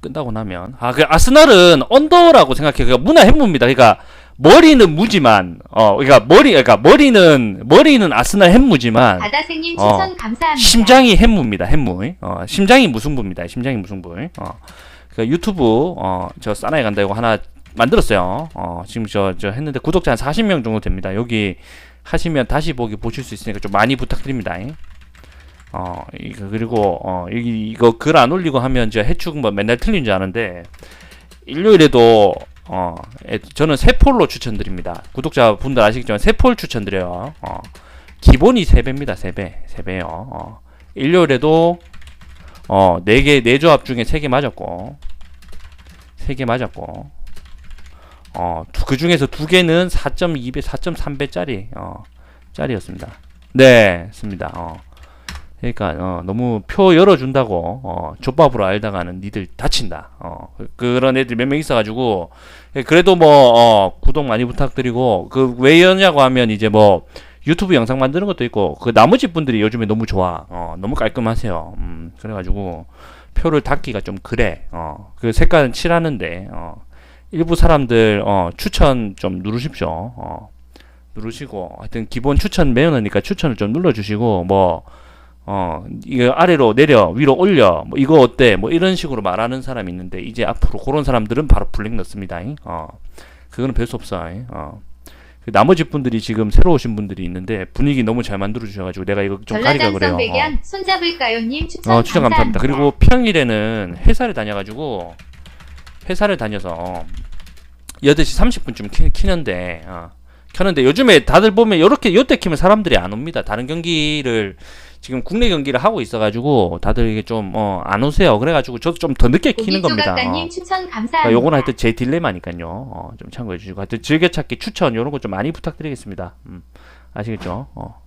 끝나고 나면 아 그 아스날은 언더라고 생각해. 그 문화 행무입니다. 그러니까 머리는 무지만 어 그러니까 머리 그러니까 머리는 머리는 아스날 행무지만 바다생님 어, 추천 감사합니다. 심장이 햄무입니다. 햄무. 어, 심장이 무승부입니다. 심장이 무승부. 어, 그 유튜브 어, 저 사나이 간다 이거 하나 만들었어요. 어, 지금 저저 했는데 구독자 한 40명 정도 됩니다. 여기 하시면 다시 보기 보실 수 있으니까 좀 많이 부탁드립니다. 어, 이거 그리고 어, 여기 이거 글 안 올리고 하면 저 해축 뭐 맨날 틀린 줄 아는데 일요일에도 어, 에, 저는 세 폴로 추천드립니다. 구독자 분들 아시겠지만 세 폴 추천드려요. 어. 기본이 3배입니다. 3배. 3배요. 어. 일요일에도 어, 4개, 4조합 중에 3개 맞았고 3개 맞았고 어, 두, 그 중에서 2개는 4.2배, 4.3배짜리 어, 짜리였습니다. 네, 습니다. 어. 그러니까 어, 너무 표 열어준다고 어, 족밥으로 알다가는 니들 다친다. 어, 그- 그런 애들 몇 명 있어가지고 예, 그래도 뭐 어, 구독 많이 부탁드리고 그 왜 여냐고 하면 이제 뭐 유튜브 영상 만드는 것도 있고 그 나머지 분들이 요즘에 너무 좋아. 어, 너무 깔끔하세요. 음, 그래가지고 표를 닫기가 좀 그래. 어, 그 색깔은 칠하는데 어, 일부 사람들 어, 추천 좀 누르십시오. 어, 누르시고 하여튼 기본 추천 매너니까 추천을 좀 눌러주시고 뭐 어, 이거 아래로 내려, 위로 올려, 뭐, 이거 어때? 뭐, 이런 식으로 말하는 사람이 있는데, 이제 앞으로 그런 사람들은 바로 블랙 넣습니다. 잉? 어, 그거는 별 수 없어. 잉? 어. 그 나머지 분들이 지금 새로 오신 분들이 있는데, 분위기 너무 잘 만들어 주셔가지고, 내가 이거 좀 가리가 그래요. 어. 손잡을까요님 추천, 어, 추천 감사합니다. 그리고 평일에는 회사를 다녀가지고 회사를 다녀서 8시 30분쯤 키, 키는데 어, 켜는데 요즘에 다들 보면 이렇게 요때 키면 사람들이 안 옵니다. 다른 경기를 지금 국내 경기를 하고 있어가지고 다들 이게 좀 어, 안 오세요. 그래가지고 저도 좀 더 늦게 키는 겁니다. 어. 추천 그러니까 감사합니다. 요거는 하여튼 제 딜레마니까요. 어, 좀 참고해 주시고 하여튼 즐겨찾기 추천 요런 거 좀 많이 부탁드리겠습니다. 음, 아시겠죠? 어.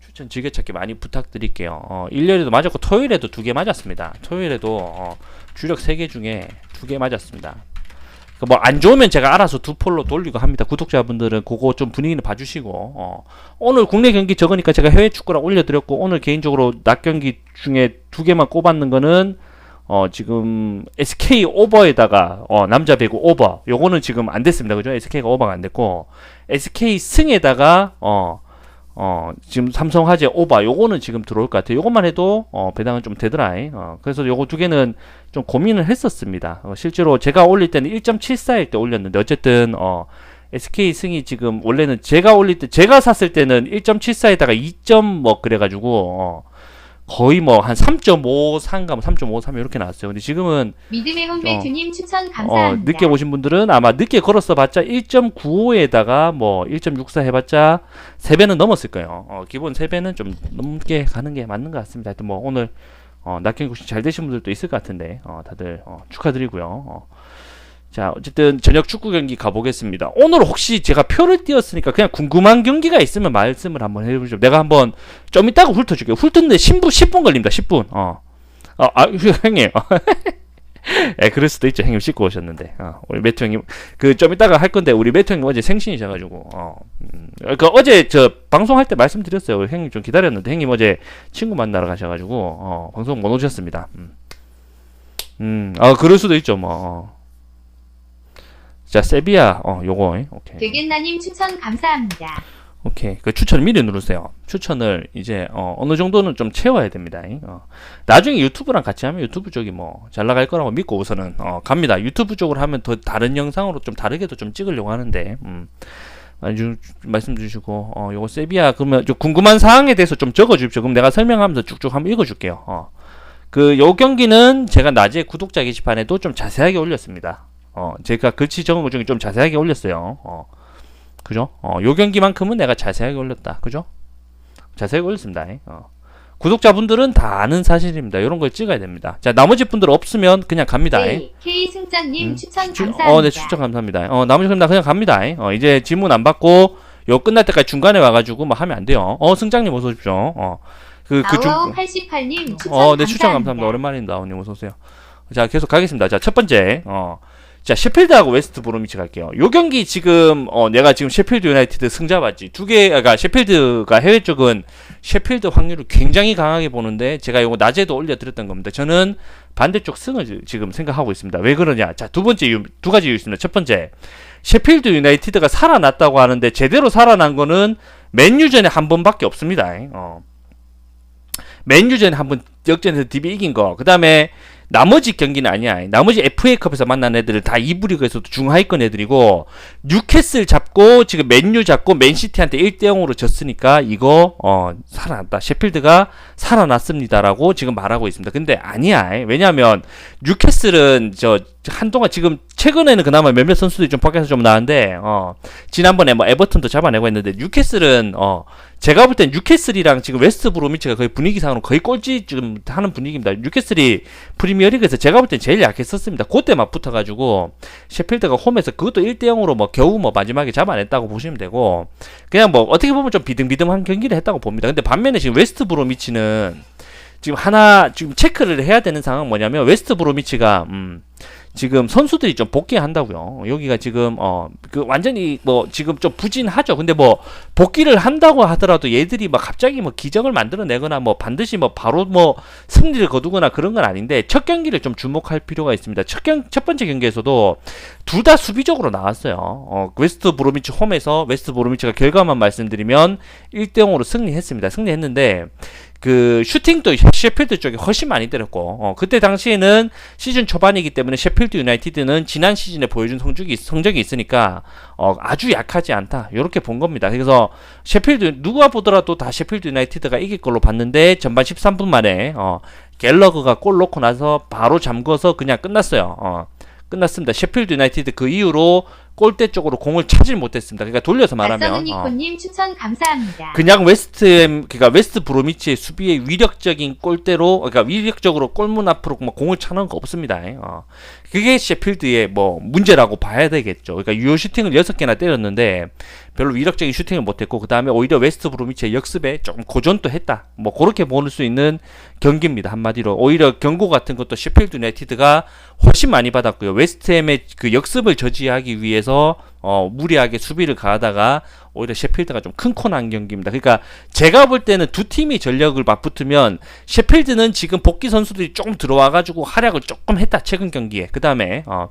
추천 즐겨찾기 많이 부탁드릴게요. 어, 일요일에도 맞았고 토요일에도 두 개 맞았습니다. 토요일에도 어, 주력 세 개 중에 두 개 맞았습니다. 뭐 안 좋으면 제가 알아서 두 폴로 돌리고 합니다. 구독자분들은 그거 좀 분위기는 봐주시고. 어, 오늘 국내 경기 적으니까 제가 해외 축구랑 올려드렸고 오늘 개인적으로 낮 경기 중에 두 개만 꼽았는 거는 어 지금 SK 오버에다가 어 남자 배구 오버. 요거는 지금 안 됐습니다. 그죠? SK가 오버가 안 됐고. SK 승에다가 어 어, 지금 삼성 화재 오바 요거는 지금 들어올 것 같아요. 요것만 해도 어, 배당은 좀 되더라. 어, 그래서 요거 두 개는 좀 고민을 했었습니다. 어, 실제로 제가 올릴 때는 1.74일 때 올렸는데 어쨌든 어, SK 승이 지금 원래는 제가 올릴 때 제가 샀을 때는 1.74에다가 2점 뭐 그래가지고 어, 거의 뭐 한 3.53가 뭐3.53 이렇게 나왔어요. 근데 지금은 믿음의 홈배트님 추천 어, 감사합니다. 늦게 오신 분들은 아마 늦게 걸었어 봤자 1.95에다가 뭐 1.64 해봤자 3배는 넘었을 거예요. 어, 기본 3배는 좀 넘게 가는 게 맞는 것 같습니다. 하여튼 뭐 오늘 어, 낙경 혹시 잘 되신 분들도 있을 것 같은데 어, 다들 어, 축하드리고요. 어. 자 어쨌든 저녁 축구 경기 가보겠습니다. 오늘 혹시 제가 표를 띄웠으니까 그냥 궁금한 경기가 있으면 말씀을 한번 해보죠. 내가 한번 좀 이따가 훑어줄게요. 훑는데 10분 10분 걸립니다. 10분. 어. 어, 아, 형님. 예, 그럴 수도 있죠. 형님 씻고 오셨는데. 어, 우리 매트 형님 그 좀 이따가 할 건데 우리 매트 형님 어제 생신이셔 가지고 어. 음, 그 어제 저 방송할 때 말씀드렸어요. 형님 좀 기다렸는데 형님 어제 친구 만나러 가셔 가지고 어, 방송 못 오셨습니다. 음. 음. 아, 그럴 수도 있죠. 뭐. 어. 자, 세비야. 어, 요거. 예, 오케이. 되겠나님 추천 감사합니다. 오케이. 그 추천 미리 누르세요. 추천을 이제 어, 어느 정도는 좀 채워야 됩니다. 어. 나중에 유튜브랑 같이 하면 유튜브 쪽이 뭐 잘 나갈 거라고 믿고 우선은 어, 갑니다. 유튜브 쪽으로 하면 더 다른 영상으로 좀 다르게도 좀 찍으려고 하는데 음. 많이 주, 말씀 주시고 어, 요거 세비야 그러면 좀 궁금한 사항에 대해서 좀 적어 주십시오. 그럼 내가 설명하면서 쭉쭉 한번 읽어 줄게요. 어. 그요 경기는 제가 낮에 구독자 게시판에도 좀 자세하게 올렸습니다. 어, 제가 글씨 적은 것 중에 좀 자세하게 올렸어요. 어. 그죠? 어, 요 경기만큼은 내가 자세하게 올렸다. 그죠? 자세하게 올렸습니다. 어. 구독자분들은 다 아는 사실입니다. 이런 걸 찍어야 됩니다. 자, 나머지 분들 없으면 그냥 갑니다. 네, K 승장님 음, 추천 추- 감사합니다. 어, 네, 추천 감사합니다. 어, 나머지 나 그냥 갑니다. 어, 이제 질문 안 받고 요 끝날 때까지 중간에 와가지고 뭐 하면 안 돼요. 어, 승장님 어서 오십시오. 어, 그, 그 중, 아워 88님 추천 어, 네, 추천 감사합니다. 감사합니다. 오랜만입니다. 오님 어서 오세요. 자, 계속 가겠습니다. 자, 첫 번째, 어, 자 셰필드하고 웨스트 브로미치 갈게요. 요 경기 지금 어 내가 지금 셰필드 유나이티드 승자 봤지 두 개, 그러니까 셰필드가 해외 쪽은 셰필드 확률을 굉장히 강하게 보는데 제가 요거 낮에도 올려드렸던 겁니다. 저는 반대쪽 승을 지- 지금 생각하고 있습니다. 왜 그러냐? 자 두 번째 이유 두 가지 이유 있습니다. 첫 번째 셰필드 유나이티드가 살아났다고 하는데 제대로 살아난 거는 맨유전에 한 번밖에 없습니다. 어. 맨유전에 한 번 역전해서 DB 이긴 거. 그 다음에 나머지 경기는 아니야. 나머지 FA컵에서 만난 애들은 다 2부 리그에서도 중하위권 애들이고 뉴캐슬 잡고 지금 맨유 잡고 맨시티한테 1대 0으로 졌으니까 이거 어 살아났다. 셰필드가 살아났습니다라고 지금 말하고 있습니다. 근데 아니야. 왜냐하면 뉴캐슬은 저 한동안 지금 최근에는 그나마 몇몇 선수들이 좀 밖에서 좀 나은데 어 지난번에 뭐 에버턴도 잡아내고 했는데 뉴캐슬은 어 제가 볼 땐 뉴캐슬이랑 지금 웨스트 브로미치가 거의 분위기상으로 거의 꼴찌 지금 하는 분위기입니다. 뉴캐슬이 프리미어리그에서 제가 볼 땐 제일 약했었습니다. 그때 막 붙어가지고 셰필드가 홈에서 그것도 1대 0으로 뭐 겨우 뭐 마지막에 잡아냈다고 보시면 되고 그냥 뭐 어떻게 보면 좀 비등비등한 경기를 했다고 봅니다. 근데 반면에 지금 웨스트 브로미치는 지금 하나 지금 체크를 해야 되는 상황은 뭐냐면 웨스트 브로미치가 음 지금 선수들이 좀 복귀한다고요. 여기가 지금 어 그 완전히 뭐 지금 좀 부진하죠. 근데 뭐 복귀를 한다고 하더라도 얘들이 막 갑자기 뭐 기적을 만들어내거나 뭐 반드시 뭐 바로 뭐 승리를 거두거나 그런 건 아닌데 첫 경기를 좀 주목할 필요가 있습니다. 첫 경 첫 번째 경기에서도 둘 다 수비적으로 나왔어요. 어, 웨스트 브로미치 홈에서 웨스트 브로미치가 결과만 말씀드리면 1대 0으로 승리했습니다. 승리했는데 그 슈팅도 셰필드 쪽이 훨씬 많이 때렸고 어, 그때 당시에는 시즌 초반이기 때문에 셰필드 유나이티드는 지난 시즌에 보여준 성적이 성적이 있으니까 어, 아주 약하지 않다 이렇게 본 겁니다. 그래서 셰필드 누가 보더라도 다 셰필드 유나이티드가 이길 걸로 봤는데 전반 13분 만에 어, 갤러그가 골 넣고 나서 바로 잠궈서 그냥 끝났어요. 어, 끝났습니다. 셰필드 유나이티드 그 이후로 골대 쪽으로 공을 차질 못했습니다. 그러니까 돌려서 말하면 어, 박성은이코님 추천 감사합니다. 그냥 웨스트햄 그러니까 웨스트 브로미치의 수비의 위력적인 골대로 그러니까 위력적으로 골문 앞으로 막 공을 차는 거 없습니다. 어. 그게 셰필드의 뭐 문제라고 봐야 되겠죠. 그러니까 유효 슈팅을 6개나 때렸는데 별로 위력적인 슈팅을 못했고 그 다음에 오히려 웨스트 브로미치의 역습에 조금 고전도 했다. 뭐 그렇게 보는 수 있는 경기입니다. 한마디로 오히려 경고 같은 것도 셰필드 유나이티드가 훨씬 많이 받았고요. 웨스트햄의 그 역습을 저지하기 위해서 어, 무리하게 수비를 가하다가 오히려 셰필드가 좀 큰 코 난 경기입니다. 그러니까 제가 볼 때는 두 팀이 전력을 맞붙으면 셰필드는 지금 복귀 선수들이 조금 들어와가지고 활약을 조금 했다 최근 경기에 그 다음에 어,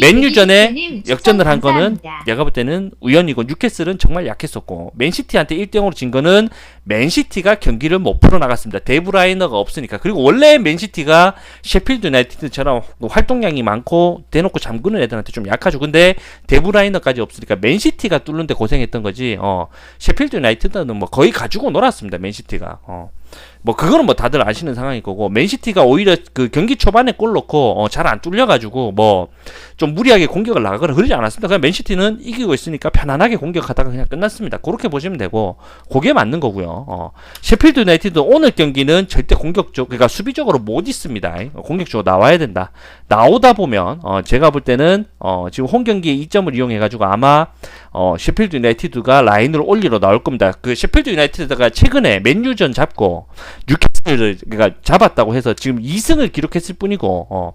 맨유전에 역전을 한 거는. 내가 볼 때는 우연이고 뉴캐슬은 정말 약했었고 맨시티한테 1대 0으로 진 거는 맨시티가 경기를 못 풀어 나갔습니다. 데브라이너가 없으니까 그리고 원래 맨시티가 셰필드 유나이티드처럼 활동량이 많고 대놓고 잠그는 애들한테 좀 약하죠. 근데 데브라이너까지 없으니까 맨시티가 뚫는데 고생했던 거지. 어 셰필드 유나이티드는 뭐 거의 가지고 놀았습니다. 맨시티가. 어. 뭐 그거는 뭐 다들 아시는 상황일 거고 맨시티가 오히려 그 경기 초반에 골 넣고 어, 잘 안 뚫려가지고 뭐 좀 무리하게 공격을 나가거나 그러지 않았습니다. 그냥 맨시티는 이기고 있으니까 편안하게 공격하다가 그냥 끝났습니다. 그렇게 보시면 되고 그게 맞는 거고요. 어, 셰필드 유나이티드 오늘 경기는 절대 공격적 그러니까 수비적으로 못 있습니다. 어, 공격적으로 나와야 된다. 나오다 보면 어, 제가 볼 때는 어, 지금 홈 경기의 이점을 이용해 가지고 아마 어, 셰필드 유나이티드가 라인을 올리러 나올 겁니다. 그 셰필드 유나이티드가 최근에 맨유전 잡고 뉴캐슬을 그러니까 잡았다고 해서 지금 2승을 기록했을 뿐이고 어,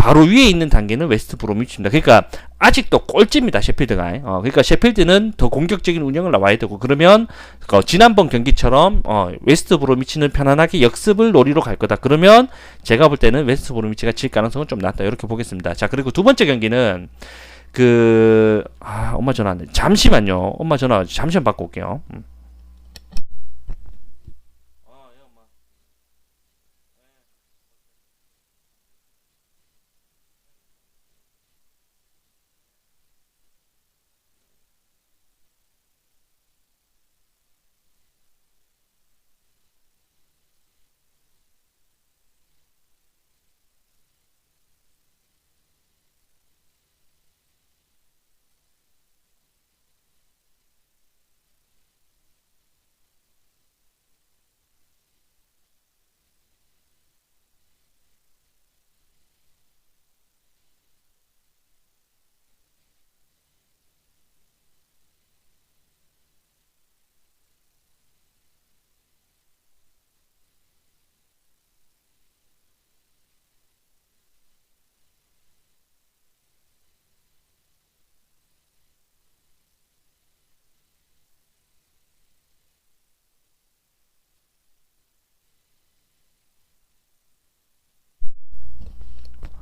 바로 위에 있는 단계는 웨스트 브로미치입니다. 그러니까 아직도 꼴찌입니다. 셰필드가. 어, 그러니까 셰필드는 더 공격적인 운영을 나와야 되고 그러면 어, 지난번 경기처럼 어, 웨스트 브로미치는 편안하게 역습을 노리러 갈 거다. 그러면 제가 볼 때는 웨스트 브로미치가 질 가능성은 좀 낮다. 이렇게 보겠습니다. 자 그리고 두 번째 경기는 그 아, 엄마 전화 왔네. 잠시만요. 엄마 전화 잠시만 받고 올게요. 음.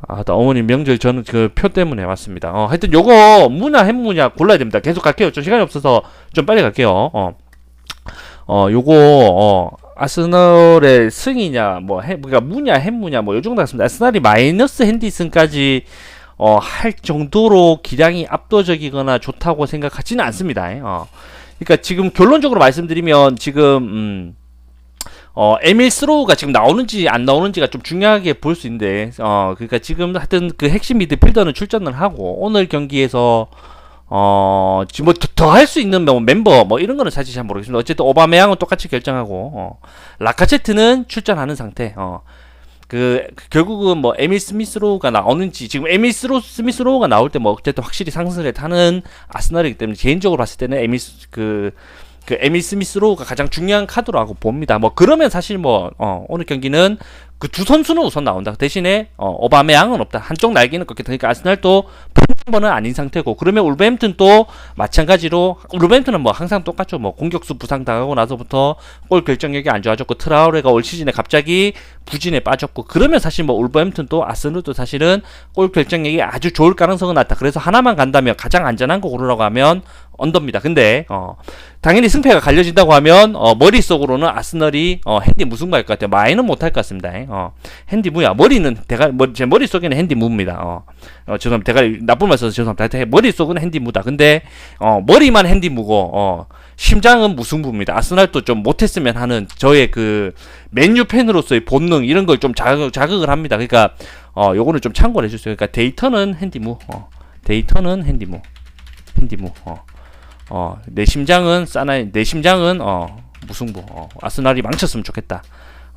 아, 또 어머니 명절 저는 그 표 때문에 왔습니다. 어, 하여튼 요거 무냐 햄무냐 골라야 됩니다. 계속 갈게요. 좀 시간이 없어서 좀 빨리 갈게요. 어, 어, 요거 어, 아스널의 승이냐 뭐 해, 그러니까 무냐 햄무냐 뭐요 정도 같습니다. 아스널이 마이너스 핸디슨까지 어, 할 정도로 기량이 압도적이거나 좋다고 생각하지는 않습니다. 어. 그러니까 지금 결론적으로 말씀드리면 지금 음, 어, 에밀 스로우가 지금 나오는지 안 나오는지가 좀 중요하게 볼 수 있는데, 어, 그러니까 지금 하여튼 그 핵심 미드필더는 출전을 하고, 오늘 경기에서, 어, 지금 뭐 더 할 수 있는 뭐 멤버, 뭐 이런 거는 사실 잘 모르겠습니다. 어쨌든 오바메양은 똑같이 결정하고, 어, 라카체트는 출전하는 상태, 어, 그, 그 결국은 뭐 에밀 스미스로우가 나오는지 지금 에밀 스로 스미스로우가 나올 때 뭐 어쨌든 확실히 상승을 타는 아스널이기 때문에 개인적으로 봤을 때는 에밀 스- 그 그 에밀 스미스로우가 가장 중요한 카드라고 봅니다. 뭐 그러면 사실 뭐 어, 오늘 경기는 그 두 선수는 우선 나온다. 대신에 어, 오바메양은 없다. 한쪽 날개는 꺾겠다. 그러니까 아스날도 번은 아닌 상태고 그러면 울버햄튼도 마찬가지로 울버햄튼은 뭐 항상 똑같죠. 뭐 공격수 부상 당하고 나서부터 골 결정력이 안 좋아졌고 트라우레가 올 시즌에 갑자기 부진에 빠졌고 그러면 사실 뭐 울버햄튼도 아스널도 사실은 골 결정력이 아주 좋을 가능성은 낮다. 그래서 하나만 간다면 가장 안전한 거 고르라고 하면 언더입니다. 근데 어 당연히 승패가 갈려진다고 하면 어 머릿속으로는 아스널이 어 핸디 무승부 할 것 같아요. 마이는 못할 것 같습니다. 어 핸디 무야. 머리는 대가 뭐, 제 머릿속에는 핸디 무입니다. 어, 어 죄송합니다. 대가 나쁜 말 써서 죄송합니다. 머릿속은 핸디 무다. 근데 어 머리만 핸디 무고 어 심장은 무승부입니다. 아스날도 좀 못했으면 하는 저의 그 맨유 팬으로서의 본능 이런 걸 좀 자극, 자극을 합니다. 그러니까 어 요거는 좀 참고를 해주세요. 그러니까 데이터는 핸디 무, 어 데이터는 핸디 무, 핸디 무. 어, 어, 내 심장은 싸나, 내 심장은 어 무승부. 어, 아스날이 망쳤으면 좋겠다.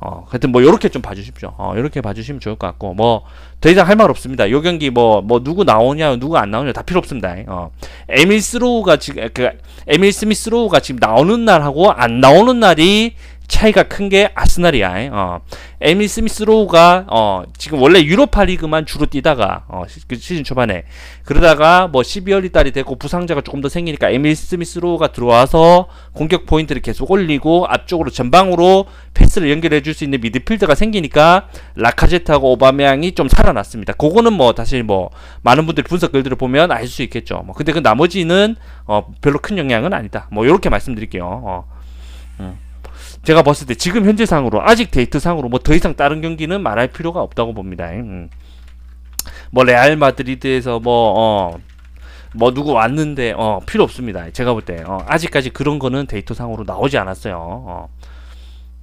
어, 하여튼 뭐 요렇게 좀 봐주십시오. 어, 요렇게 봐주시면 좋을 것 같고 뭐 더 이상 할 말 없습니다. 요 경기 뭐뭐 누구 나오냐, 누구 안 나오냐 다 필요 없습니다. 어, 에밀 스로우가 지금 그 에밀 스미스 로우가 지금 나오는 날하고 안 나오는 날이 차이가 큰 게 아스날이야. 어. 에밀 스미스 로우가 어, 지금 원래 유로파 리그만 주로 뛰다가 어, 시, 그 시즌 초반에 그러다가 뭐 12월이 달이 되고 부상자가 조금 더 생기니까 에밀 스미스 로우가 들어와서 공격 포인트를 계속 올리고 앞쪽으로 전방으로 패스를 연결해 줄 수 있는 미드필더가 생기니까 라카제트하고 오바메양이 좀 살아났습니다. 그거는 뭐 사실 뭐 많은 분들이 분석 글들을 보면 알 수 있겠죠. 뭐 근데 그 나머지는 어, 별로 큰 영향은 아니다. 뭐 이렇게 말씀드릴게요. 어. 음. 제가 봤을 때 지금 현재 상으로 아직 데이트상으로 뭐 더 이상 다른 경기는 말할 필요가 없다고 봅니다. 음. 뭐 레알 마드리드에서 뭐 어, 뭐 누구 왔는데 어 필요 없습니다. 제가 볼 때 어, 아직까지 그런 거는 데이터 상으로 나오지 않았어요. 어.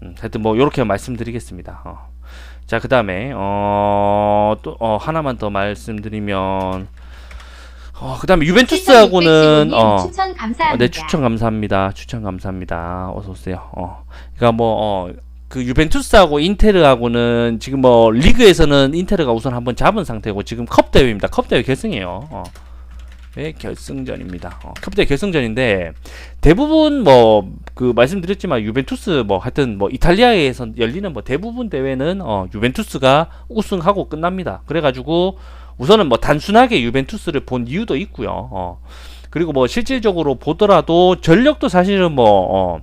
음, 하여튼 뭐 이렇게 말씀드리겠습니다. 어. 자 그다음에 어또 어, 하나만 더 말씀드리면 어 그다음에 유벤투스하고는 어 감사합니다. 어, 네 추천 감사합니다. 추천 감사합니다. 어서 오세요. 어. 그러니까 뭐 어, 그 유벤투스하고 인테르하고는 지금 뭐 리그에서는 인테르가 우선 한번 잡은 상태고 지금 컵 대회입니다. 컵 대회 결승이에요. 어. 네, 결승전입니다. 어, 컵 대회 결승전인데 대부분 뭐 그 말씀드렸지만 유벤투스 뭐 하여튼 뭐 이탈리아에서 열리는 뭐 대부분 대회는 어, 유벤투스가 우승하고 끝납니다. 그래가지고 우선은 뭐 단순하게 유벤투스를 본 이유도 있고요. 어. 그리고 뭐 실질적으로 보더라도 전력도 사실은 뭐 어,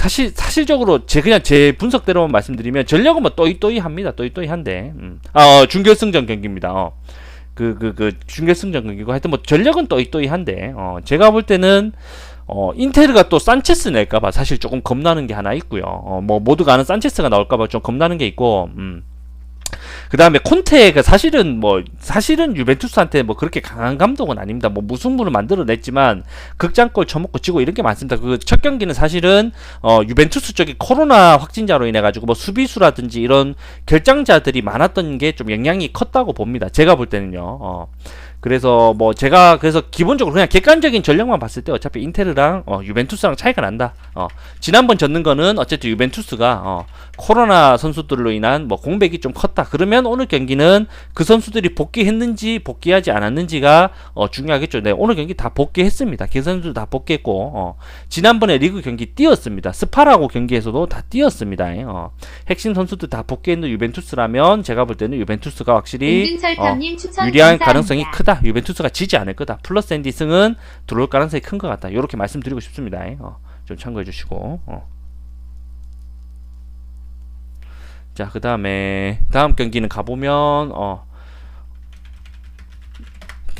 사실 사실적으로 제 그냥 제 분석대로만 말씀드리면 전력은 뭐 또이또이합니다. 또이또이한데 음. 아, 어, 준결승전 경기입니다. 어. 그 그그 준결승전 경기고 하여튼 뭐 전력은 또이또이한데 어, 제가 볼 때는 어, 인테르가 또 산체스 낼까봐 사실 조금 겁나는 게 하나 있고요. 어, 뭐 모두가 아는 산체스가 나올까봐 좀 겁나는 게 있고, 음. 그 다음에 콘테가 사실은 뭐 사실은 유벤투스한테 뭐 그렇게 강한 감독은 아닙니다. 뭐 무승부를 만들어냈지만 극장골 쳐먹고 지고 이런 게 많습니다. 그 첫 경기는 사실은 어 유벤투스 쪽이 코로나 확진자로 인해 가지고 뭐 수비수라든지 이런 결정자들이 많았던 게 좀 영향이 컸다고 봅니다. 제가 볼 때는요. 어. 그래서 뭐 제가 그래서 기본적으로 그냥 객관적인 전력만 봤을 때 어차피 인테르랑 어, 유벤투스랑 차이가 난다. 어, 지난번 졌는 거는 어쨌든 유벤투스가 어, 코로나 선수들로 인한 뭐 공백이 좀 컸다. 그러면 오늘 경기는 그 선수들이 복귀했는지 복귀하지 않았는지가 어, 중요하겠죠. 네, 오늘 경기 다 복귀했습니다. 그 선수들 다 복귀했고 어, 지난번에 리그 경기 뛰었습니다. 스파라고 경기에서도 다 뛰었습니다. 어, 핵심 선수들 다 복귀했는 유벤투스라면 제가 볼 때는 유벤투스가 확실히 어, 유리한 감사합니다. 가능성이 크다. 유벤투스가 지지 않을 거다. 플러스 앤 디 승은 들어올 가능성이 큰 것 같다. 이렇게 말씀드리고 싶습니다. 어, 좀 참고해 주시고. 어. 자, 그 다음에 다음 경기는 가보면 어,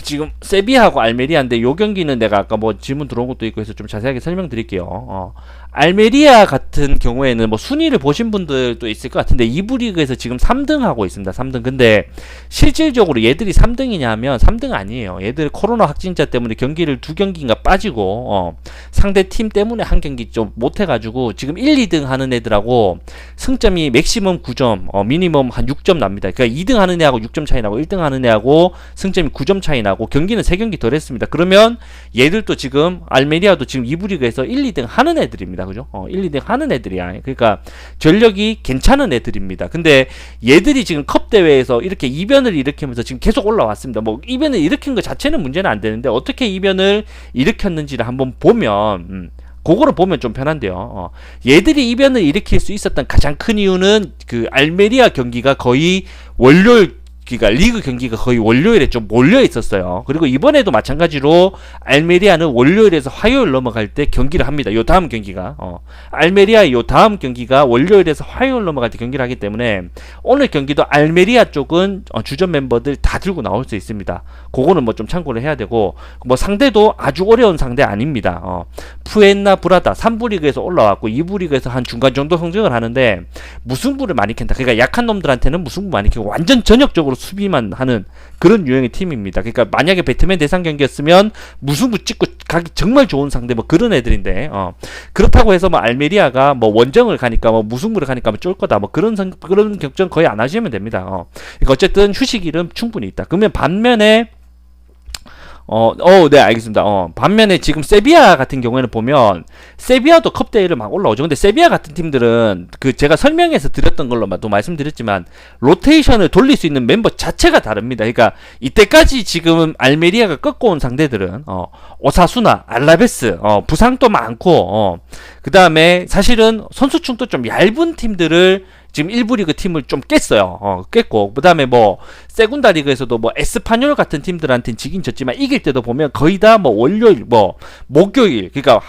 지금 세비야하고 알메리아인데 요 경기는 내가 아까 뭐 질문 들어온 것도 있고 해서 좀 자세하게 설명드릴게요. 어. 알메리아 같은 경우에는 뭐 순위를 보신 분들도 있을 것 같은데 이부 리그에서 지금 3등 하고 있습니다. 3등. 근데 실질적으로 얘들이 3등이냐 하면 3등 아니에요. 얘들 코로나 확진자 때문에 경기를 두 경기인가 빠지고 어, 상대 팀 때문에 한 경기 좀 못 해가지고 지금 1, 2등 하는 애들하고 승점이 맥시멈 9점, 어, 미니멈 한 6점 납니다. 그러니까 2등 하는 애하고 6점 차이 나고 1등 하는 애하고 승점이 9점 차이 나고 경기는 3경기 덜 했습니다. 그러면 얘들도 지금 알메리아도 지금 2부 리그에서 1, 2등 하는 애들입니다. 그죠? 어, 1, 2등 하는 애들이야. 그러니까 전력이 괜찮은 애들입니다. 근데 얘들이 지금 컵 대회에서 이렇게 이변을 일으키면서 지금 계속 올라왔습니다. 뭐 이변을 일으킨 것 자체는 문제는 안 되는데 어떻게 이변을 일으켰는지를 한번 보면 음, 그거를 보면 좀 편한데요. 어, 얘들이 이변을 일으킬 수 있었던 가장 큰 이유는 그 알메리아 경기가 거의 월요일 그러니까 리그 경기가 거의 월요일에 좀 몰려 있었어요. 그리고 이번에도 마찬가지로 알메리아는 월요일에서 화요일 넘어갈 때 경기를 합니다. 요 다음 경기가 어, 알메리아 요 다음 경기가 월요일에서 화요일 넘어갈 때 경기를 하기 때문에 오늘 경기도 알메리아 쪽은 어, 주전 멤버들 다 들고 나올 수 있습니다. 그거는 뭐 좀 참고를 해야 되고 뭐 상대도 아주 어려운 상대 아닙니다. 어, 푸엔나 브라다 3부 리그에서 올라왔고 2부 리그에서 한 중간 정도 성적을 하는데 무승부를 많이 캔다. 그러니까 약한 놈들한테는 무승부 많이 캐고 완전 전역적으로 수비만 하는 그런 유형의 팀입니다. 그러니까 만약에 배트맨 대상 경기였으면 무승부 찍고 가기 정말 좋은 상대 뭐 그런 애들인데 어, 그렇다고 해서 뭐 알메리아가 뭐 원정을 가니까 뭐 무승부를 가니까 뭐쫄 거다 뭐 그런 성, 그런 걱정 거의 안 하시면 됩니다. 어. 그러니까 어쨌든 휴식일은 충분히 있다. 그러면 반면에 어, 어, 네, 알겠습니다. 어, 반면에 지금 세비야 같은 경우에는 보면, 세비야도 컵 대회를 막 올라오죠. 근데 세비야 같은 팀들은, 그, 제가 설명해서 드렸던 걸로만 또 말씀드렸지만, 로테이션을 돌릴 수 있는 멤버 자체가 다릅니다. 그러니까, 이때까지 지금 알메리아가 꺾어온 상대들은, 어, 오사수나, 알라베스, 어, 부상도 많고, 어, 그 다음에 사실은 선수층도 좀 얇은 팀들을 지금 1부 리그 팀을 좀 깼어요. 어, 깼고, 그 다음에 뭐, 세군다 리그에서도 뭐, 에스파뇰 같은 팀들한테는 지긴 졌지만, 이길 때도 보면 거의 다 뭐, 월요일, 뭐, 목요일, 그러니까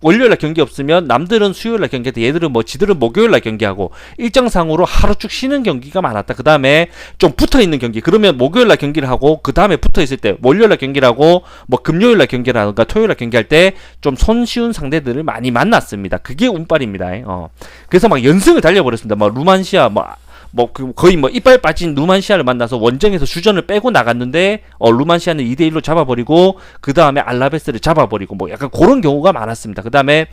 월요일 날 경기 없으면 남들은 수요일 날 경기하고 얘들은 뭐, 지들은 목요일 날 경기하고, 일정상으로 하루 쭉 쉬는 경기가 많았다. 그 다음에 좀 붙어 있는 경기. 그러면 목요일 날 경기를 하고, 그 다음에 붙어 있을 때, 월요일 날 경기를 하고, 뭐, 금요일 날 경기를 하든가, 토요일 날 경기할 때, 좀 손쉬운 상대들을 많이 만났습니다. 그게 운빨입니다. 어. 그래서 막 연승을 달려버렸습니다. 뭐, 루만시아, 뭐, 뭐, 그 거의 뭐, 이빨 빠진 루만시아를 만나서 원정에서 주전을 빼고 나갔는데, 어, 루만시아는 2대 1로 잡아버리고, 그 다음에 알라베스를 잡아버리고, 뭐, 약간 그런 경우가 많았습니다. 그 다음에,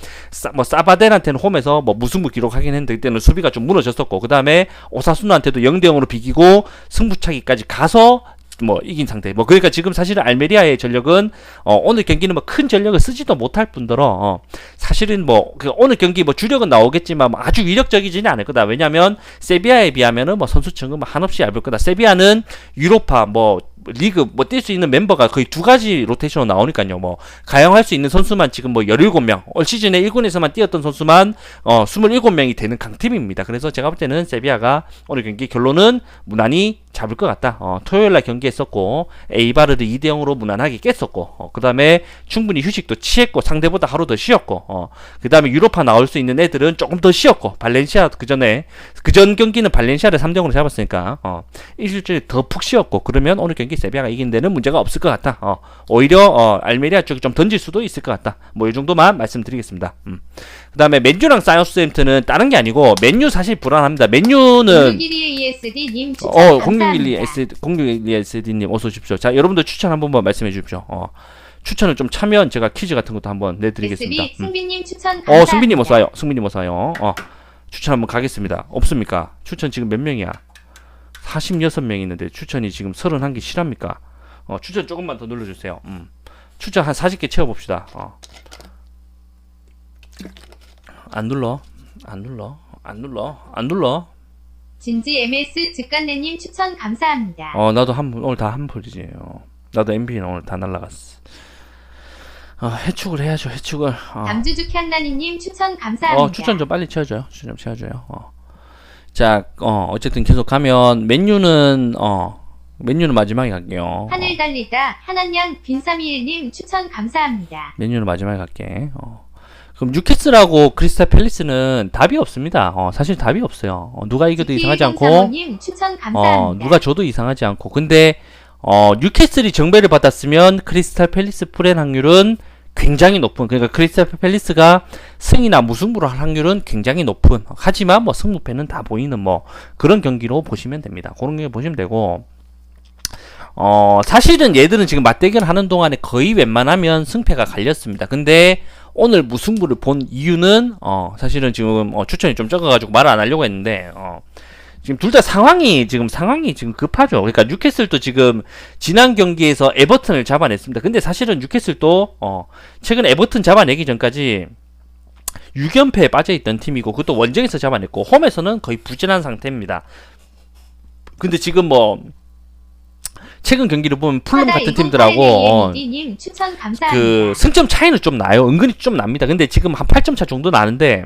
뭐, 사바델한테는 홈에서 뭐, 무승부 기록하긴 했는데, 그때는 수비가 좀 무너졌었고, 그 다음에, 오사수나한테도 0대 0으로 비기고, 승부차기까지 가서, 뭐 이긴 상태. 뭐 그러니까 지금 사실은 알메리아의 전력은 어, 오늘 경기는 뭐 큰 전력을 쓰지도 못할 뿐더러 어, 사실은 뭐 그 오늘 경기 뭐 주력은 나오겠지만 뭐 아주 위력적이지는 않을 거다. 왜냐하면 세비야에 비하면은 뭐 선수층은 뭐 한없이 얇을 거다. 세비야는 유로파 뭐 리그 뭐 뛸 수 있는 멤버가 거의 두 가지 로테이션으로 나오니까요. 뭐 가용할 수 있는 선수만 지금 뭐 17명. 올 시즌에 1군에서만 뛰었던 선수만 어 27명이 되는 강팀입니다. 그래서 제가 볼 때는 세비야가 오늘 경기 결론은 무난히 잡을 것 같다. 어, 토요일 날 경기했었고 에이바르를 2대 0으로 무난하게 깼었고 어, 그다음에 충분히 휴식도 취했고 상대보다 하루 더 쉬었고 어, 그다음에 유로파 나올 수 있는 애들은 조금 더 쉬었고 발렌시아 그 전에 그전 경기는 발렌시아를 3대 0으로 잡았으니까 어, 일주일 더 푹 쉬었고 그러면 오늘 경기 세비야가 이긴 데는 문제가 없을 것 같다. 어, 오히려 어, 알메리아 쪽이 좀 던질 수도 있을 것 같다. 뭐 이 정도만 말씀드리겠습니다. 음. 그 다음에 맨유랑 사이언스햄튼은 다른 게 아니고 맨유 사실 불안합니다. 맨유는 612 ESD님 추천 어, 감사합니다. 0612 SD, 0612 SD님 어서 오십시오. 자, 여러분들 추천 한 번만 말씀해 주십시오. 어, 추천을 좀 차면 제가 퀴즈 같은 것도 한번 내드리겠습니다. SB 음. 승비님 추천 감사합니다. 어, 승빈님 어서 와요. 승빈님 어서 와요. 어, 추천 한번 가겠습니다. 없습니까? 추천 지금 몇 명이야? 46명 있는데 추천이 지금 31개 실합니까? 어, 추천 조금만 더 눌러주세요. 음. 추천 한 40개 채워봅시다. 어. 안 눌러. 안 눌러. 안 눌러. 안 눌러. 진지 MS 즉간내님 추천 감사합니다. 어 나도 한 번- 오늘 다한 풀이지. 어. 나도 MB는 오늘 다 날라갔어. 어, 해축을 해야죠. 해축을. 어. 남주죽 현나니님 추천 감사합니다. 어, 추천 좀 빨리 채워줘요. 추천 좀 채워줘요. 어. 자, 어, 어쨌든 계속 가면 맨유는 어, 맨유는 마지막에 갈게요. 어, 하늘 달리다 한한양 빈삼이일님 추천 감사합니다. 맨유는 마지막에 갈게. 어. 그럼 뉴캐슬하고 크리스탈 팰리스는 답이 없습니다. 어, 사실 답이 없어요. 어, 누가 이겨도 이상하지 않고 님 추천 감사합니다. 어, 누가 줘도 이상하지 않고. 근데, 어, 뉴캐슬이 정배를 받았으면 크리스탈 팰리스 풀의 확률은 굉장히 높은 그러니까 크리스탈 팰리스가 승이나 무승부를 할 확률은 굉장히 높은 하지만 뭐 승부패는 다 보이는 뭐 그런 경기로 보시면 됩니다. 그런 경기 보시면 되고 어 사실은 얘들은 지금 맞대결 하는 동안에 거의 웬만하면 승패가 갈렸습니다. 근데 오늘 무승부를 본 이유는 어 사실은 지금 어, 추천이 좀 적어가지고 말을 안 하려고 했는데 어 지금 둘 다 상황이 지금 상황이 지금 급하죠. 그러니까 뉴캐슬도 지금 지난 경기에서 에버튼을 잡아냈습니다. 근데 사실은 뉴캐슬도 어 최근 에버튼 잡아내기 전까지 6연패에 빠져있던 팀이고 그것도 원정에서 잡아냈고 홈에서는 거의 부진한 상태입니다. 근데 지금 뭐 최근 경기를 보면 풀럼 같은 팀들하고 어. 그 승점 차이는 좀 나요. 은근히 좀 납니다. 근데 지금 한 8점 차 정도 나는데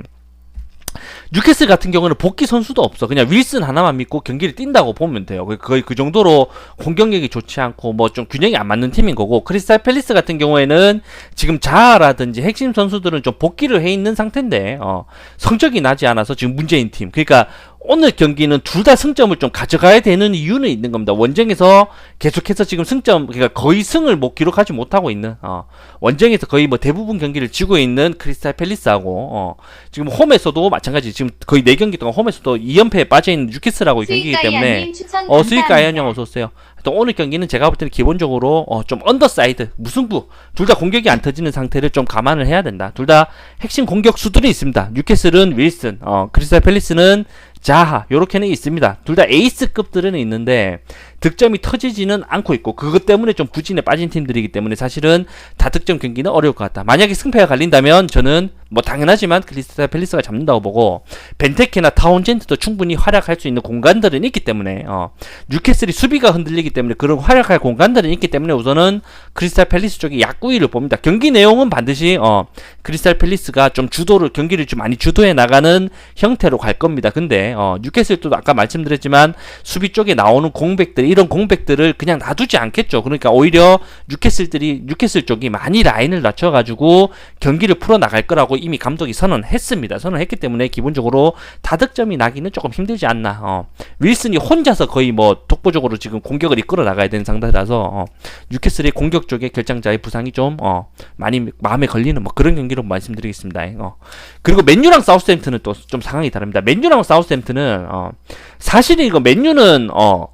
뉴캐슬 같은 경우는 복귀 선수도 없어. 그냥 윌슨 하나만 믿고 경기를 뛴다고 보면 돼요. 거의- 거의 그 정도로 공격력이 좋지 않고 뭐 좀 균형이 안 맞는 팀인 거고 크리스탈 팰리스 같은 경우에는 지금 자아라든지 핵심 선수들은 좀 복귀를 해 있는 상태인데 어, 성적이 나지 않아서 지금 문제인 팀. 그러니까 오늘 경기는 둘 다 승점을 좀 가져가야 되는 이유는 있는 겁니다. 원정에서 계속해서 지금 승점, 그러니까 거의 승을 못 기록하지 못하고 있는, 어, 원정에서 거의 뭐 대부분 경기를 지고 있는 크리스탈 팰리스하고, 어, 지금 홈에서도 마찬가지, 지금 거의 4경기 동안 홈에서도 2연패에 빠져있는 뉴캐슬하고 경기이기 때문에, 어. 아이언 형 어서오세요. 또 오늘 경기는 제가 볼 때는 기본적으로 어, 좀 언더사이드, 무승부, 둘 다 공격이 안 터지는 상태를 좀 감안을 해야 된다. 둘 다 핵심 공격수들이 있습니다. 뉴캐슬은 윌슨, 어, 크리스탈 팰리스는 자하, 요렇게는 있습니다. 둘 다 에이스급들은 있는데, 득점이 터지지는 않고 있고, 그것 때문에 좀 부진에 빠진 팀들이기 때문에 사실은 다득점 경기는 어려울 것 같다. 만약에 승패가 갈린다면 저는 뭐 당연하지만 크리스탈 팰리스가 잡는다고 보고, 벤테케나 타운젠트도 충분히 활약할 수 있는 공간들은 있기 때문에, 어, 뉴캐슬이 수비가 흔들리기 때문에 그런 활약할 공간들은 있기 때문에 우선은 크리스탈 팰리스 쪽이 약구위를 봅니다. 경기 내용은 반드시 어, 크리스탈 팰리스가 좀 주도를 경기를 좀 많이 주도해 나가는 형태로 갈 겁니다. 근데 어, 뉴캐슬도 아까 말씀드렸지만 수비 쪽에 나오는 공백들 이런 공백들을 그냥 놔두지 않겠죠. 그러니까 오히려 뉴캐슬들이 뉴캐슬 쪽이 많이 라인을 낮춰 가지고 경기를 풀어 나갈 거라고 이미 감독이 선언했습니다. 선언했기 때문에 기본적으로 다득점이 나기는 조금 힘들지 않나. 어. 윌슨이 혼자서 거의 뭐 독보적으로 지금 공격을 이끌어 나가야 되는 상태라서 어, 뉴캐슬의 공격 쪽에 결정자의 부상이 좀 어, 많이 마음에 걸리는 뭐 그런 경기로 말씀드리겠습니다. 어. 그리고 맨유랑 사우스햄튼은 또 좀 상황이 다릅니다. 맨유랑 사우스햄튼 은 어, 사실은 이거 맨유는 어,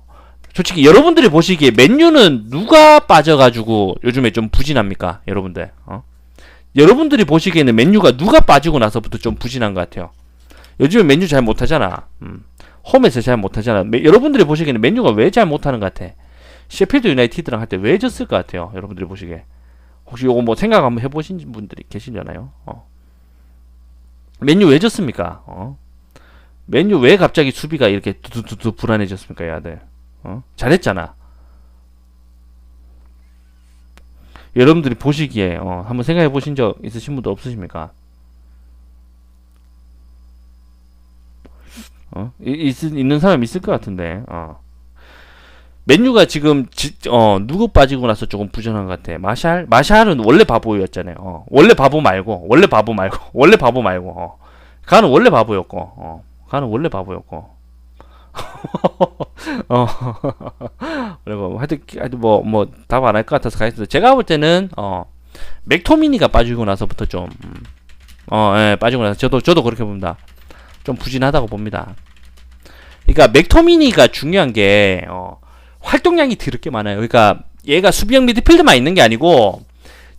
솔직히 여러분들이 보시기에 맨유는 누가 빠져가지고 요즘에 좀 부진합니까, 여러분들? 어? 여러분들이 보시기에는 맨유가 누가 빠지고 나서부터 좀 부진한 것 같아요. 요즘에 맨유 잘 못하잖아. 음. 홈에서 잘 못하잖아. 메- 여러분들이 보시기에는 맨유가 왜 잘 못하는 것 같아? 셰필드 유나이티드랑 할 때 왜 졌을 것 같아요? 여러분들이 보시기에. 혹시 요거 뭐 생각 한번 해보신 분들이 계시려나요? 어. 맨유 왜 졌습니까? 어? 맨유 왜 갑자기 수비가 이렇게 두두두두 불안해졌습니까, 이 아들? 어? 잘했잖아. 여러분들이 보시기에 어, 한번 생각해 보신 적 있으신 분도 없으십니까? 어? 이- 있, 있는 사람 있을 것 같은데. 어. 맨유가 지금 지, 어 누구 빠지고 나서 조금 부진한 것 같아. 마샬 마샬은 원래 바보였잖아요. 어. 원래 바보 말고 원래 바보 말고 원래 바보 말고. 어. 가는 원래 바보였고. 어. 가는 원래 바보였고. 어. 그리고 하여튼 하여튼 뭐 뭐 답 안 할 것 같아서 가겠습니다. 제가 볼 때는 어 맥토미니가 빠지고 나서부터 좀 음, 어, 예, 빠지고 나서 저도 저도 그렇게 봅니다. 좀 부진하다고 봅니다. 그러니까 맥토미니가 중요한 게 어, 활동량이 드럽게 많아요. 그러니까 얘가 수비형 미드필드만 있는 게 아니고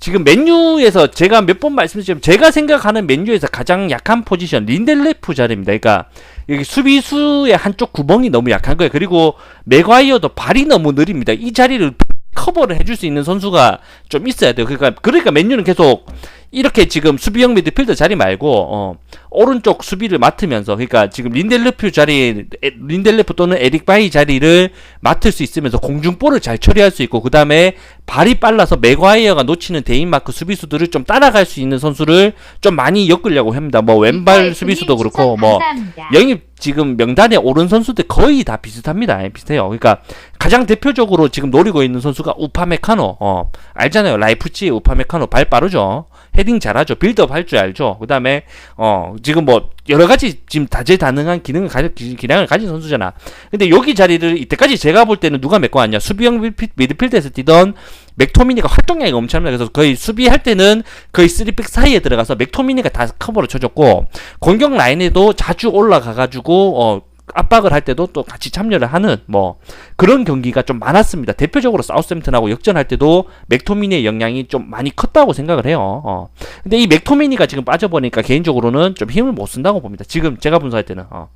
지금 맨유에서 제가 몇 번 말씀드렸지만 제가 생각하는 맨유에서 가장 약한 포지션 린델레프 자리입니다. 그러니까 여기 수비수의 한쪽 구멍이 너무 약한 거예요. 그리고 맥과이어도 발이 너무 느립니다. 이 자리를 커버를 해줄 수 있는 선수가 좀 있어야 돼요. 그러니까 그러니까 맨유는 계속 이렇게 지금 수비형 미드필더 자리 말고 어, 오른쪽 수비를 맡으면서 그러니까 지금 린델레프 자리 에- 린델레프 또는 에릭 바이 자리를 맡을 수 있으면서 공중볼을 잘 처리할 수 있고 그 다음에 발이 빨라서 맥과이어가 놓치는 데인마크 수비수들을 좀 따라갈 수 있는 선수를 좀 많이 엮으려고 합니다. 뭐 왼발 수비수도 그렇고 뭐 영입 지금 명단에 오른 선수들 거의 다 비슷합니다. 예, 비슷해요. 그러니까 가장 대표적으로 지금 노리고 있는 선수가 우파메카노. 어, 알잖아요. 라이프치 우파메카노 발 빠르죠. 패딩 잘하죠. 빌드업 할 줄 알죠. 그 다음에, 어, 지금 뭐, 여러 가지 지금 다재다능한 기능을 기- 기량을 가진 선수잖아. 근데 여기 자리를 이때까지 제가 볼 때는 누가 메꿔 왔냐. 수비형 미드필- 미드필드에서 뛰던 맥토미니가 활동량이 엄청나요. 그래서 거의 수비할 때는 거의 3백 사이에 들어가서 맥토미니가 다 커버를 쳐줬고, 공격 라인에도 자주 올라가가지고, 어, 압박을 할 때도 또 같이 참여를 하는 뭐 그런 경기가 좀 많았습니다. 대표적으로 사우스햄튼하고 역전할 때도 맥토미니의 영향이 좀 많이 컸다고 생각을 해요. 어. 근데 이 맥토미니가 지금 빠져보니까 개인적으로는 좀 힘을 못 쓴다고 봅니다. 지금 제가 분석할 때는. 어.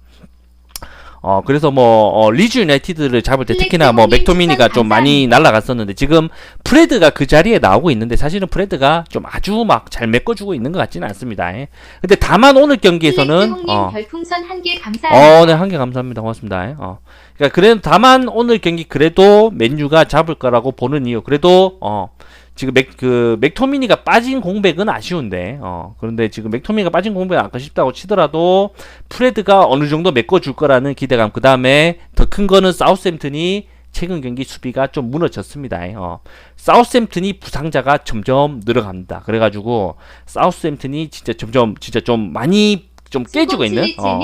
어 그래서 뭐 어, 리즈 유나이티드를 잡을 때 특히나 뭐 맥토미니가 좀 많이 날아갔었는데 지금 프레드가 그 자리에 나오고 있는데 사실은 프레드가 좀 아주 막 잘 메꿔주고 있는 것 같지는 않습니다. 예. 근데 다만 오늘 경기에서는 홍님 어, 별풍선 한 개 감사합니다. 어, 네, 한 개 감사합니다. 고맙습니다. 어. 그러니까 그래 다만 오늘 경기 그래도 맨유가 잡을 거라고 보는 이유. 그래도 어. 지금 맥, 그, 맥토미니가 빠진 공백은 아쉬운데, 어, 그런데 지금 맥토미니가 빠진 공백은 아쉽다고 치더라도, 프레드가 어느 정도 메꿔줄 거라는 기대감, 그 다음에 더 큰 거는 사우스햄튼이 최근 경기 수비가 좀 무너졌습니다. 어. 사우스햄튼이 부상자가 점점 늘어갑니다. 그래가지고, 사우스햄튼이 진짜 점점, 진짜 좀 많이 좀 깨지고 있는, 어.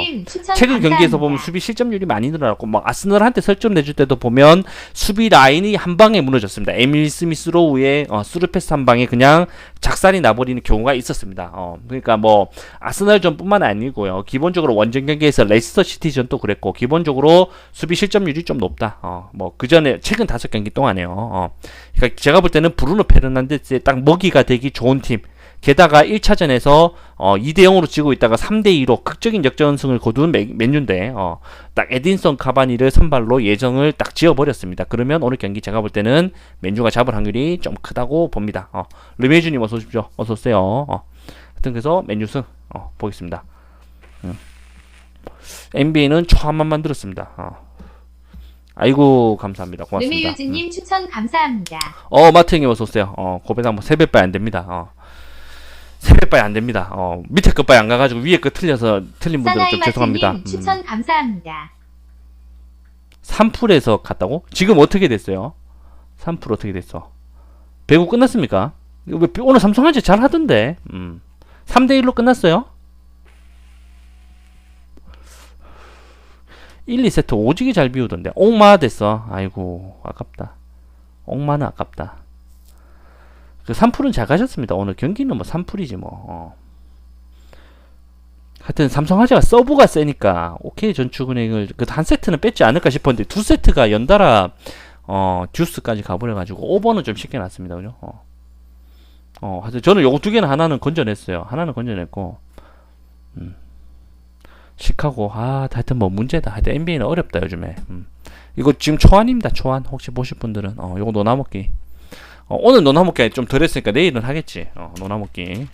최근 경기에서 보면. 수비 실점률이 많이 늘어났고 뭐 아스널한테 설점 내줄 때도 보면 수비 라인이 한 방에 무너졌습니다. 에밀 스미스 로우의 어, 스루 패스 한 방에 그냥 작살이 나버리는 경우가 있었습니다. 어, 그러니까 뭐 아스널전뿐만 아니고요. 기본적으로 원정 경기에서 레스터 시티전도 그랬고 기본적으로 수비 실점률이 좀 높다. 어, 뭐그 전에 최근 다섯 경기 동안에요. 어, 그러니까 제가 볼 때는 브루노 페르난데스의 딱 먹이가 되기 좋은 팀. 게다가 1차전에서 어, 2대 0으로 지고 있다가 3대 2로 극적인 역전승을 거둔 맨- 맨유인데 어, 딱 에딘son 카바니를 선발로 예정을 딱 지어 버렸습니다. 그러면 오늘 경기 제가 볼 때는 맨유가 잡을 확률이 좀 크다고 봅니다. 어, 르메주님 어서 오십시오. 어서 오세요. 어, 하여튼 그래서 맨유승 어, 보겠습니다. 음. NBA는 초함만 만들었습니다. 어. 아이고 감사합니다. 고맙습니다. 음. 르메유즈님 추천 감사합니다. 어, 마트 형님 어서 오세요. 어, 고배당 뭐 세배빠이 안 됩니다. 어. 세배빠이 안 됩니다. 어, 밑에 것빠이 안 가가지고 위에 거 틀려서 틀린 분들은 좀 죄송합니다. 사나이마트님 음. 추천 감사합니다. 3풀에서 갔다고? 지금 어떻게 됐어요? 3풀 어떻게 됐어? 배구 끝났습니까? 오늘 삼성화재 잘 하던데. 음. 3대 1로 끝났어요? 1, 2세트 오지게 잘 비우던데. 옥마 됐어. 아이고, 아깝다. 옥마는 아깝다. 그 3풀은 잘 가셨습니다. 오늘 경기는 뭐 3풀이지 뭐. 어. 하여튼 삼성화재가 서브가 세니까 오케이 전축은행을 그 한 세트는 뺐지 않을까 싶었는데 두 세트가 연달아 어 듀스까지 가버려 가지고 오버는 좀 쉽게 났습니다. 그죠? 어. 어, 하여튼 저는 요거 두 개는 하나는 건져냈어요. 하나는 건져냈고 음. 시카고 아 하여튼 뭐 문제다. 하여튼 NBA는 어렵다 요즘에. 음. 이거 지금 초안입니다. 초안 혹시 보실 분들은 어 요거 노나먹기. 어, 오늘 노나먹기 좀 덜 했으니까 내일은 하겠지. 어, 노나먹기.